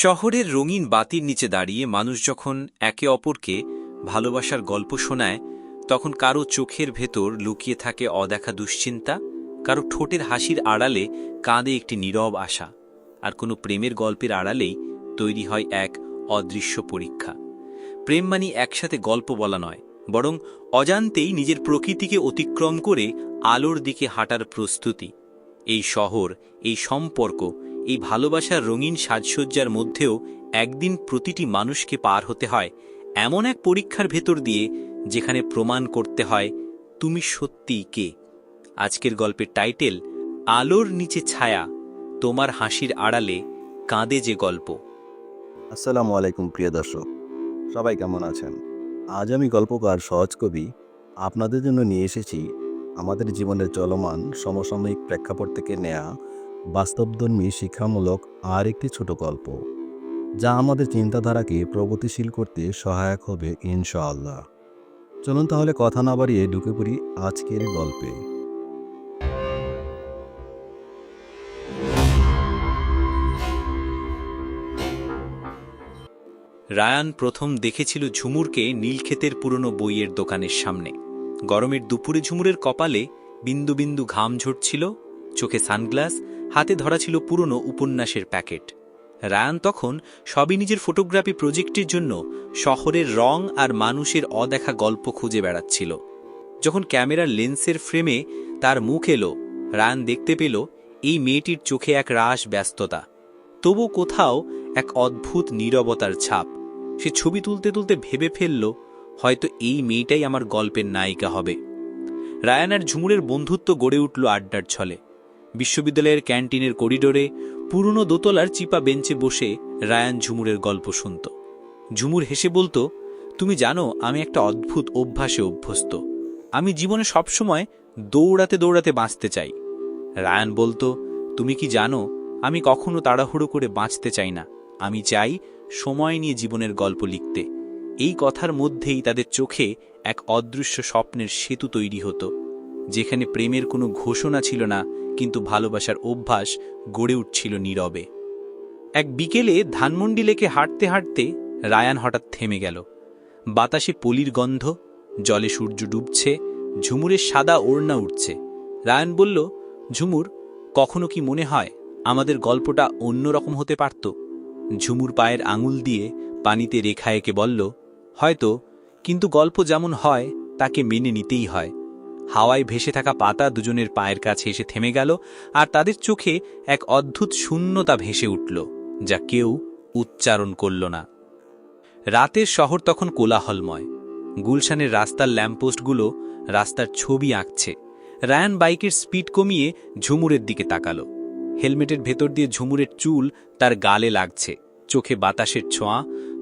শহরের রঙিন বাতির নিচে দাঁড়িয়ে মানুষ যখন একে অপরকে ভালোবাসার গল্প শোনায়, তখন কারও চোখের ভেতর লুকিয়ে থাকে অদেখা দুশ্চিন্তা, কারও ঠোঁটের হাসির আড়ালে কাঁদে একটি নীরব আশা, আর কোনো প্রেমের গল্পের আড়ালেই তৈরি হয় এক অদৃশ্য পরীক্ষা। প্রেম মানি একসাথে গল্প বলা নয়, বরং অজান্তেই নিজের প্রকৃতিকে অতিক্রম করে আলোর দিকে হাঁটার প্রস্তুতি। এই শহর, এই সম্পর্ক এই ভালোবাসার রঙিন সাজসজ্জার মধ্যেও একদিন প্রতিটি মানুষকে পার হতে হয় এমন এক পরীক্ষার ভেতর দিয়ে যেখানে প্রমাণ করতে হয়, তুমি সত্যিই কে? আজকের গল্পের টাইটেল, আলোর নিচে ছায়া, তোমার হাসির আড়ালে কাঁদে যে গল্প। আসসালামু আলাইকুম প্রিয় দর্শক, সবাই কেমন আছেন? আজ আমি গল্পকার সহজ কবি আপনাদের জন্য নিয়ে এসেছি আমাদের জীবনের চলমান সমসাময়িক প্রেক্ষাপট থেকে নেয়া বাস্তবধর্মী শিক্ষামূলক আর একটি ছোট গল্প, যা আমাদের চিন্তাধারাকে প্রগতিশীল করতে সহায়ক হবে, ইনশাআল্লাহ। চলুন তাহলে কথা না বাড়িয়ে ঢুকে পড়ি আজকের গল্পে। রায়ান প্রথম দেখেছিল ঝুমুরকে নীলক্ষেতের পুরনো বইয়ের দোকানের সামনে। গরমের দুপুরে ঝুমুরের কপালে বিন্দু বিন্দু ঘাম ঝরছিল, চোখে সানগ্লাস হাতে ধরা ছিল পুরনো উপন্যাসের প্যাকেট। রায়ান তখন সবই নিজের ফটোগ্রাফি প্রজেক্টের জন্য শহরের রং আর মানুষের অদেখা গল্প খুঁজে বেড়াচ্ছিল। যখন ক্যামেরার লেন্সের ফ্রেমে তার মুখ এলো, রায়ান দেখতে পেল এই মেয়েটির চোখে এক রাস ব্যস্ততা। তবু কোথাও এক অদ্ভুত নীরবতার ছাপ। সে ছবি তুলতে তুলতে ভেবে ফেলল, হয়তো এই মেয়েটাই আমার গল্পের নায়িকা হবে। রায়ান আর ঝুমুরের বন্ধুত্ব গড়ে উঠল আড্ডার ছলে। বিশ্ববিদ্যালয়ের ক্যান্টিনের করিডোরে পুরনো দোতলার চিপা বেঞ্চে বসে রায়ান ঝুমুরের গল্প শুনত। ঝুমুর হেসে বলতো, তুমি জানো, আমি একটা অদ্ভুত অভ্যাসে অভ্যস্ত। আমি জীবনে সবসময় দৌড়াতে দৌড়াতে বাঁচতে চাই। রায়ান বলতো, তুমি কি জানো, আমি কখনো তাড়াহুড়ো করে বাঁচতে চাই না। আমি চাই সময় নিয়ে জীবনের গল্প লিখতে। এই কথার মধ্যেই তাদের চোখে এক অদৃশ্য স্বপ্নের সেতু তৈরি হতো, যেখানে প্রেমের কোনো ঘোষণা ছিল না কিন্তু ভালোবাসার অভ্যাস গড়ে উঠছিল নীরবে। এক বিকেলে ধানমন্ডি লেকে হাঁটতে হাঁটতে রায়ান হঠাৎ থেমে গেল। বাতাসে পলির গন্ধ, জলে সূর্য ডুবছে ঝুমুরের সাদা ওড়না উঠছে। রায়ান বলল, ঝুমুর, কখনো কি মনে হয় আমাদের গল্পটা অন্যরকম হতে পারত? ঝুমুর পায়ের আঙুল দিয়ে পানিতে রেখা এঁকে বলল, হয়তো, কিন্তু গল্প যেমন হয়, তাকে মেনে নিতেই হয়। হাওয়ায় ভেসে থাকা পাতা দুজনের পায়ের কাছে এসে থেমে গেল, আর তাদের চোখে এক অদ্ভুত শূন্যতা ভেসে উঠল, যা কেউ উচ্চারণ করল না। রাতের শহর তখন কোলাহলময়। গুলশানের রাস্তার ল্যাম্পপোস্টগুলো রাস্তার ছবি আঁকছে। রায়ান বাইকের স্পিড কমিয়ে ঝুমুরের দিকে তাকালো। হেলমেটের ভেতর দিয়ে ঝুমুরের চুল তার গালে লাগছে, চোখে বাতাসের ছোঁয়া,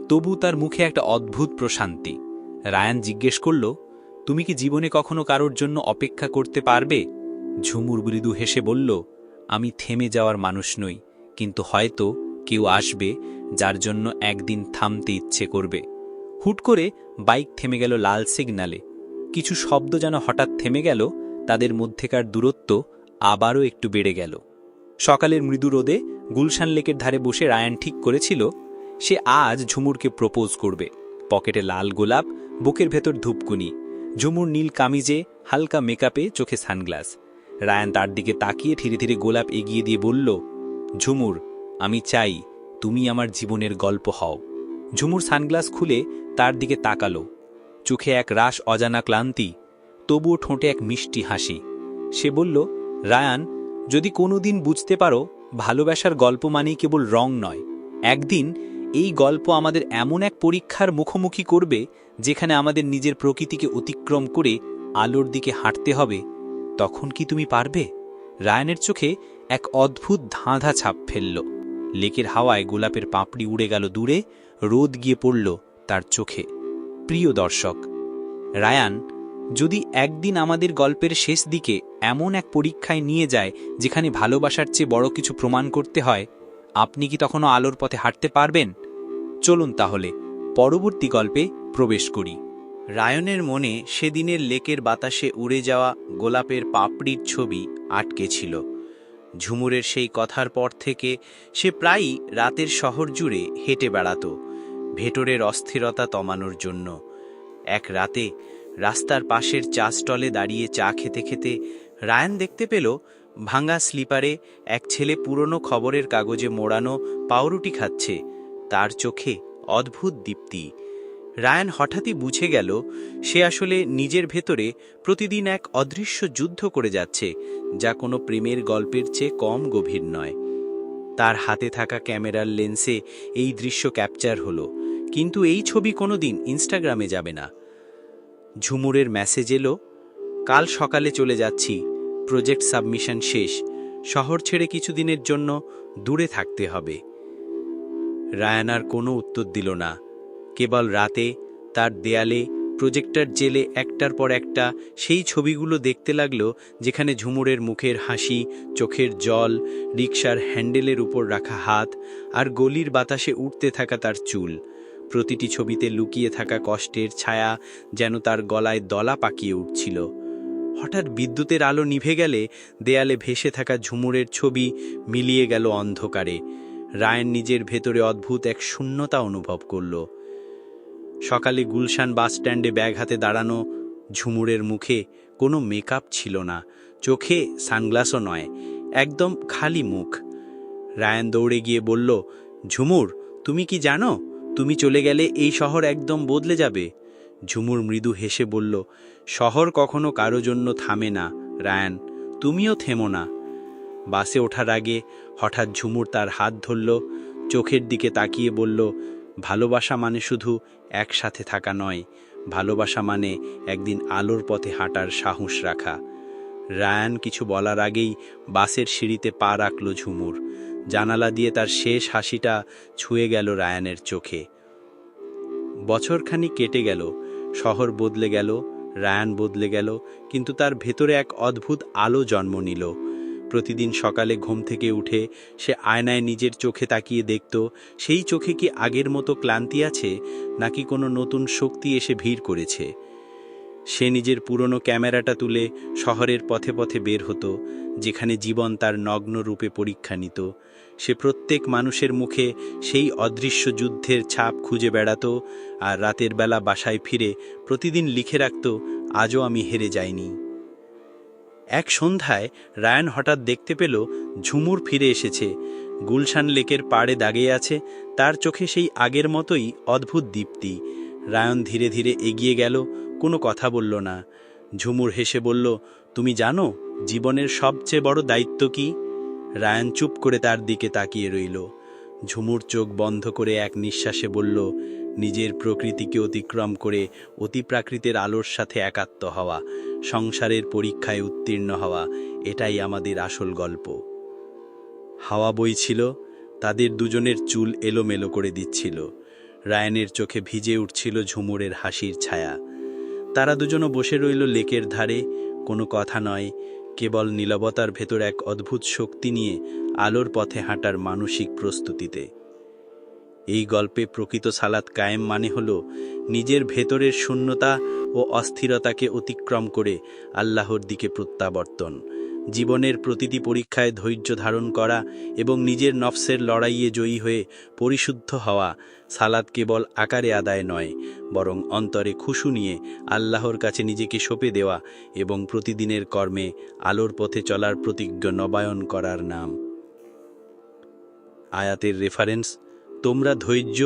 তবু তার মুখে একটা অদ্ভুত প্রশান্তি। রায়ান জিজ্ঞেস করল তুমি কি জীবনে কখনো কারোর জন্য অপেক্ষা করতে পারবে? ঝুমুর মৃদু হেসে বলল, আমি থেমে যাওয়ার মানুষ নই, কিন্তু হয়তো কেউ আসবে যার জন্য একদিন থামতে ইচ্ছে করবে। হুট করে বাইক থেমে গেল লাল সিগনালে। কিছু শব্দ যেন হঠাৎ থেমে গেল, তাদের মধ্যেকার দূরত্ব আবারও একটু বেড়ে গেল। সকালের মৃদু রোদে গুলশান লেকের ধারে বসে রায়ান ঠিক করেছিল, সে আজ ঝুমুরকে প্রপোজ করবে, পকেটে লাল গোলাপ, বুকের ভেতর ধূপকুনি। ঝুমুর নীল কামিজে হালকা মেকআপে চোখে সানগ্লাস। রায়ান তার দিকে তাকিয়ে ধীরে ধীরে গোলাপ এগিয়ে দিয়ে বলল ঝুমুর আমি চাই তুমি আমার জীবনের গল্প হও। ঝুমুর সানগ্লাস খুলে তার দিকে তাকালো। চোখে এক রাস অজানা ক্লান্তি, তবুও ঠোঁটে এক মিষ্টি হাসি। সে বলল, রায়ান, যদি কোনোদিন বুঝতে পারো, ভালোবাসার গল্প মানেই কেবল রং নয়। একদিন এই গল্প আমাদের এমন এক পরীক্ষার মুখোমুখি করবে, যেখানে আমাদের নিজের প্রকৃতিকে অতিক্রম করে আলোর দিকে হাঁটতে হবে। তখন কি তুমি পারবে? রায়ানের চোখে এক অদ্ভুত ধাঁধা ছাপ ফেলল। লেকের হাওয়ায় গোলাপের পাপড়ি উড়ে গেল দূরে, রোদ গিয়ে পড়ল তার চোখে। প্রিয় দর্শক, রায়ান, যদি একদিন আমাদের গল্পের শেষ দিকে এমন এক পরীক্ষায় নিয়ে যায়, যেখানে ভালোবাসার চেয়ে বড় কিছু প্রমাণ করতে হয় আপনি কি তখনও আলোর পথে হাঁটতে পারবেন? চলুন তাহলে, পরবর্তী গল্পে প্রবেশ করি। রায়নের মনে সেদিনের লেকের বাতাসে উড়ে যাওয়া গোলাপের পাপড়ির ছবি আটকে ছিল। ঝুমুরের সেই কথার পর থেকে সে প্রায়ই রাতের শহর জুড়ে হেঁটে বেড়াত ভেটরের অস্থিরতা তমানোর জন্য। এক রাতে রাস্তার পাশের চা স্টলে দাঁড়িয়ে চা খেতে খেতে রায়ান দেখতে পেল ভাঙা স্লিপারে এক ছেলে পুরনো খবরের কাগজে মোড়ানো পাউরুটি খাচ্ছে। তার চোখে অদ্ভুত দীপ্তি। রায়ান হঠাৎই বুঝে গেল, সে আসলে নিজের ভেতরে প্রতিদিন এক অদৃশ্য যুদ্ধ করে যাচ্ছে, যা কোনো প্রেমের গল্পের চেয়ে কম গভীর নয়। তার হাতে থাকা ক্যামেরার লেন্সে এই দৃশ্য ক্যাপচার হলো, কিন্তু এই ছবি কোনোদিন ইনস্টাগ্রামে যাবে না। ঝুমুরের মেসেজ এলো, কাল সকালে চলে যাচ্ছি প্রজেক্ট সাবমিশন শেষ। শহর ছেড়ে কিছুদিনের জন্য দূরে থাকতে হবে। রায়ানার কোনো উত্তর দিল না। কেবল রাতে তার দেয়ালে, প্রজেক্টর জেলে একটার পর একটা সেই ছবিগুলো দেখতে লাগল, যেখানে ঝুমুরের মুখের হাসি, চোখের জল, রিকশার হ্যান্ডেলের উপর রাখা হাত আর গলির বাতাসে উঠতে থাকা তার চুল। প্রতিটি ছবিতে লুকিয়ে থাকা কষ্টের ছায়া যেন তার গলায় দলা পাকিয়ে উঠছিল। হঠাৎ বিদ্যুতের আলো নিভে গেলে দেয়ালে ভেসে থাকা ঝুমুরের ছবি মিলিয়ে গেল অন্ধকারে। রায়ন নিজের ভেতরে অদ্ভুত এক শূন্যতা অনুভব করল। সকালে গুলশান বাস স্ট্যান্ডে ব্যাগ হাতে দাঁড়ানো ঝুমুরের মুখে কোনো মেকআপ ছিল না। চোখে সানগ্লাসও নয়, একদম খালি মুখ। রায়ান দৌড়ে গিয়ে বলল, ঝুমুর, তুমি কি জানো? তুমি চলে গেলে এই শহর একদম বদলে যাবে। ঝুমুর মৃদু হেসে বলল, শহর কখনো কারও জন্য থামে না, রায়ান। তুমিও থেমো না। বাসে ওঠার আগে হঠাৎ ঝুমুর তার হাত ধরল, চোখের দিকে তাকিয়ে বলল, ভালোবাসা মানে শুধু একসাথে থাকা নয়, ভালোবাসা মানে একদিন আলোর পথে হাঁটার সাহস রাখা। রায়ান কিছু বলার আগেই বাসের সিঁড়িতে পা রাখল ঝুমুর। জানালা দিয়ে তার শেষ হাসিটা ছুঁয়ে গেল রায়ানের চোখে। বছরখানি কেটে গেল শহর বদলে গেল, রায়ান বদলে গেল, কিন্তু তার ভেতরে এক অদ্ভুত আলো জন্ম নিল। প্রতিদিন সকালে ঘুম থেকে উঠে সে আয়নায় নিজের চোখে তাকিয়ে দেখত, সেই চোখে কি আগের মতো ক্লান্তি আছে, নাকি কোনো নতুন শক্তি এসে ভিড় করেছে। সে নিজের পুরনো ক্যামেরাটা তুলে শহরের পথে পথে বের হতো যেখানে জীবন তার নগ্ন রূপে পরীক্ষা নিত সে প্রত্যেক মানুষের মুখে সেই অদৃশ্য যুদ্ধের ছাপ খুঁজে বেড়াতো আর রাতের বেলা বাসায় ফিরে প্রতিদিন লিখে রাখত, আজও আমি হেরে যাইনি। এক সন্ধ্যায় রায়ান হঠাৎ দেখতে পেল ঝুমুর ফিরে এসেছে। গুলশান লেকের পাড়ে দাগিয়ে আছে তার চোখে সেই আগের মতোই অদ্ভুত দীপ্তি। রায়ন ধীরে ধীরে এগিয়ে গেল, কোনো কথা বলল না। ঝুমুর হেসে বলল, তুমি জানো জীবনের সবচেয়ে বড় দায়িত্ব কি? রায়ান চুপ করে তার দিকে তাকিয়ে রইল। ঝুমুর চোখ বন্ধ করে এক নিঃশ্বাসে বলল, নিজের প্রকৃতিকে অতিক্রম করে অতিপ্রাকৃতের আলোর সাথে একাত্ম হওয়া, সংসারের পরীক্ষায় উত্তীর্ণ হওয়া, এটাই আমাদের আসল গল্প। হাওয়া বইছিল তাদের দুজনের চুল এলোমেলো করে দিচ্ছিল। রায়ানের চোখে ভিজে উঠছিল ঝুমুরের হাসির ছায়া। তারা দুজনও বসে রইল লেকের ধারে, কোনো কথা নয় কেবল নীলবতার ভেতর এক অদ্ভুত শক্তি নিয়ে আলোর পথে হাঁটার মানসিক প্রস্তুতিতে। এই গল্পে প্রকৃত সালাত কায়েম মানে হল নিজের ভেতরের শূন্যতা ও অস্থিরতাকে অতিক্রম করে আল্লাহর দিকে প্রত্যাবর্তন। জীবনের প্রতিটি পরীক্ষায় ধৈর্য ধারণ করা এবং নিজের নফসের লড়াইয়ে জয়ী হয়ে পরিশুদ্ধ হওয়া সালাদ কেবল আকারে আদায় নয়, বরং অন্তরে খুশু নিয়ে আল্লাহর কাছে নিজেকে সঁপে দেওয়া এবং প্রতিদিনের কর্মে আলোর পথে চলার প্রতিজ্ঞ নবায়ন করার নাম। আয়াতের রেফারেন্স তোমরা ধৈর্য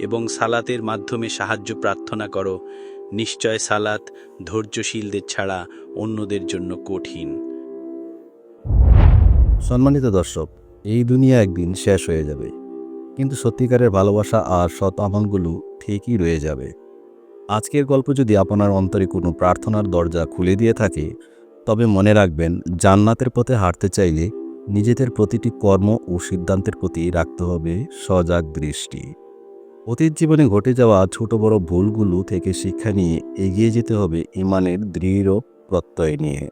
এবং সালাতের মাধ্যমে সাহায্য প্রার্থনা করো, নিশ্চয় সালাত ধৈর্যশীলদের ছাড়া অন্যদের জন্য কঠিন। সম্মানিত দর্শক, এই দুনিয়া একদিন শেষ হয়ে যাবে। কিন্তু সত্যিকারের ভালোবাসা আর সৎ আমলগুলো ঠিকই রয়ে যাবে। আজকের গল্প যদি আপনার অন্তরে কোনো প্রার্থনার দরজা খুলে দিয়ে থাকে, তবে মনে রাখবেন, জান্নাতের পথে হাঁটতে চাইলে নিজেদের প্রতিটি কর্ম ও সিদ্ধান্তের প্রতি রাখতে হবে সজাগ দৃষ্টি। অতীত জীবনে ঘটে যাওয়া ছোট বড় ভুলগুলো থেকে শিক্ষা নিয়ে এগিয়ে যেতে হবে ইমানের দৃঢ় প্রত্যয় নিয়ে।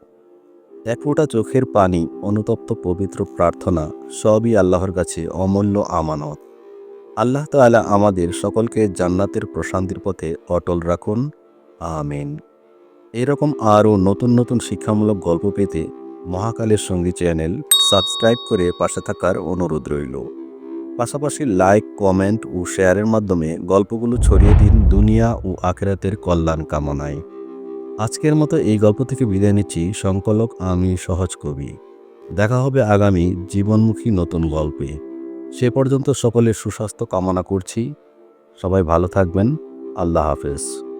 এক ফোঁটা চোখের পানি, অনুতপ্ত পবিত্র প্রার্থনা, সবই আল্লাহর কাছে অমূল্য আমানত। আল্লাহ তাআলা আমাদের সকলকে জান্নাতের প্রশান্তির পথে অটল রাখুন। আমিন। এরকম আরও নতুন নতুন শিক্ষামূলক গল্প পেতে মহাকালের সঙ্গী চ্যানেল সাবস্ক্রাইব করে পাশে থাকার অনুরোধ রইল। পাশাপাশি লাইক, কমেন্ট ও শেয়ারের মাধ্যমে গল্পগুলো ছড়িয়ে দিন দুনিয়া ও আখেরাতের কল্যাণ কামনায়। আজকের মতো এই গল্প থেকে বিদায় নিচ্ছি। সংকলক আমি সহজ কবি। দেখা হবে আগামী জীবনমুখী নতুন গল্পে। সে পর্যন্ত সকলের সুস্বাস্থ্য কামনা করছি। সবাই ভালো থাকবেন। আল্লাহ হাফেজ।